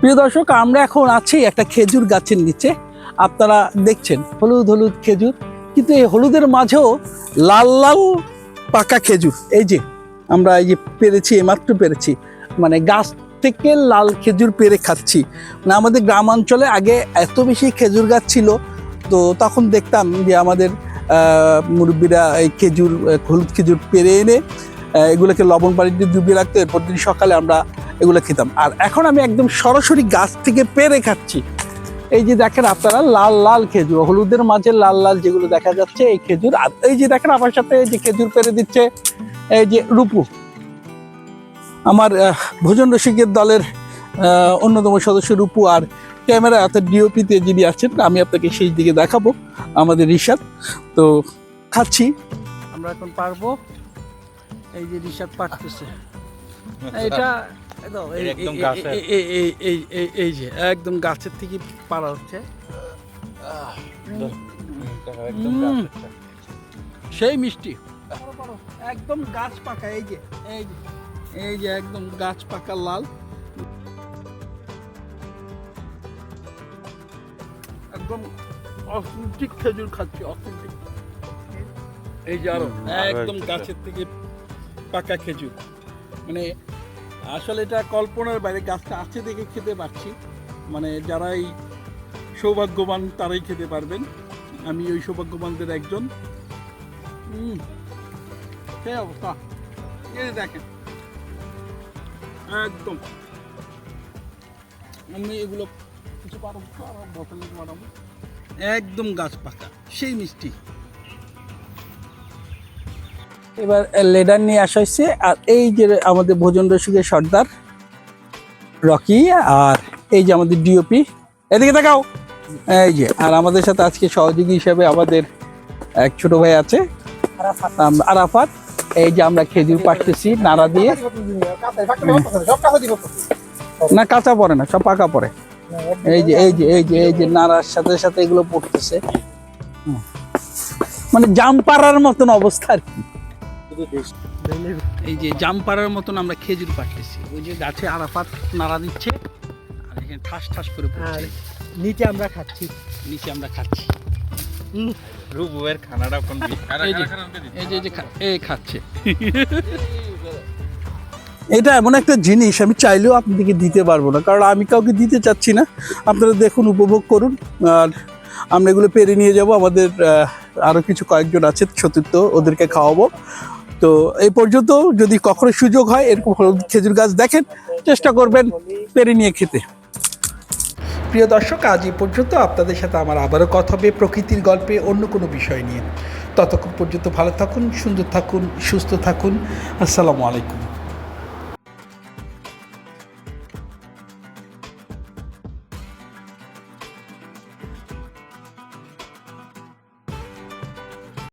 প্রিয় দর্শক, আমরা এখন আছি একটা খেজুর গাছের নিচে। আপনারা দেখছেন, হলুদ হলুদ খেজুর, কিন্তু এই হলুদের মাঝেও লাল লাল পাকা খেজুর। এই যে, আমরা এই যে পেরেছি, এইমাত্র পেরেছি। মানে গাছ থেকে লাল খেজুর পেরে খাচ্ছি। মানে আমাদের গ্রামাঞ্চলে আগে এত বেশি খেজুর গাছ ছিল, তো তখন দেখতাম যে আমাদের মুরব্বীরা এই খেজুর, হলুদ খেজুর পেরে এনে এগুলোকে লবণ পানিতে ডুবিয়ে রাখতো। এরপর দিন সকালে আমরা এগুলো খেতাম। আর এখন আমি একদম সরাসরি গাছ থেকে পেরে খাচ্ছি। এই যে দেখেন আপনারা লাল লাল খেজুর হলুদের মাঝে লাল লাল যেগুলো দেখা যাচ্ছে এই খেজুর। আর এই যে দেখেন আমার সাথে এই যে খেজুর পেরে দিচ্ছে এই যে রূপু। আমার ভোজন রসিকের দলের অন্যতম সদস্য রূপু আর ক্যামেরা অর্থাৎ ডিওপিতে যিনি আছেন আমি আপনাকে সেই দিকে দেখাবো আমাদের রিশাদ। তো খাচ্ছি। আমরা এখন পারব। এই যে এটা দাও, এই- এটা একদম গাছের। এই- যে একদম গাছের থেকে পারা হচ্ছে। সেই মিষ্টি। একদম গাছ পাকা এই যে এই যে এই যে একদম গাছ পাকা লাল। একদম অথেন্টিক খেজুর খাচ্ছি অথেন্টিক। এই যে আরও একদম গাছের থেকে পাকা খেজুর। মানে আসলে এটা কল্পনার বাইরে, গাছটা আছে দেখে খেতে পারছি। মানে যারা এই সৌভাগ্যবান তারাই খেতে পারবেন। আমি ওই সৌভাগ্যবানদের একজন। অবস্থা। দেখেন। একদম। আমি এগুলো কিছু পাঠাবো একদম গাছ পাকা, সেই মিষ্টি। এবার লেডার নিয়ে আসা হয়েছে। আর এই যে আমাদের ভোজন রসিকের সর্দার রকি আর এই যে আমাদের ডিওপি এদিকে দেখাও এই যে আর আমাদের সাথে আজকে সহযোগী হিসেবে আমাদের এক ছোট ভাই আছে আরাফাত। এই যে আমরা খেজুর পাড়তেছি নাড়া দিয়ে। না কাঁচা পড়ে না সব পাকা পড়ে। এই যে এই যে এই যে এই যে নাড়ার সাথে সাথে এগুলো পড়তেছে। মানে জাম পাড়ার মতন অবস্থা আর কি। এই যে জাম পাড়ার মতন আমরা খেজুর পাড়তেছি। ওই যে গাছে আরাফাত নাড়া দিচ্ছে আর এখানে ঠাস ঠাস করে পড়ছে। নিচে আমরা খাচ্ছি। নিচে আমরা খাচ্ছি। রুবুয়ের খানাটা কোন এই যে এই খাচ্ছে। এটা এমন একটা জিনিস আমি চাইলেও আপনাদেরকে দিতে পারব না কারণ আমি কাউকে দিতে চাচ্ছি না। আপনারা দেখুন উপভোগ করুন আর আমরা এগুলো পেরে নিয়ে যাব। আমাদের আহ, আরও কিছু কয়েকজন আছে সতীর্থ ওদেরকে খাওয়াবো। তো এই পর্যন্ত যদি কখনো সুযোগ হয়, এরকম হলুদ খেজুর গাছ দেখেন, চেষ্টা করবেন পেরে নিয়ে খেতে। প্রিয় দর্শক, আজ এই পর্যন্ত আপনাদের সাথে আমার আবারও কথা হবে প্রকৃতির গল্পে অন্য কোনো বিষয় নিয়ে। ততক্ষণ পর্যন্ত ভালো থাকুন, সুন্দর থাকুন, সুস্থ থাকুন। আসসালামু আলাইকুম।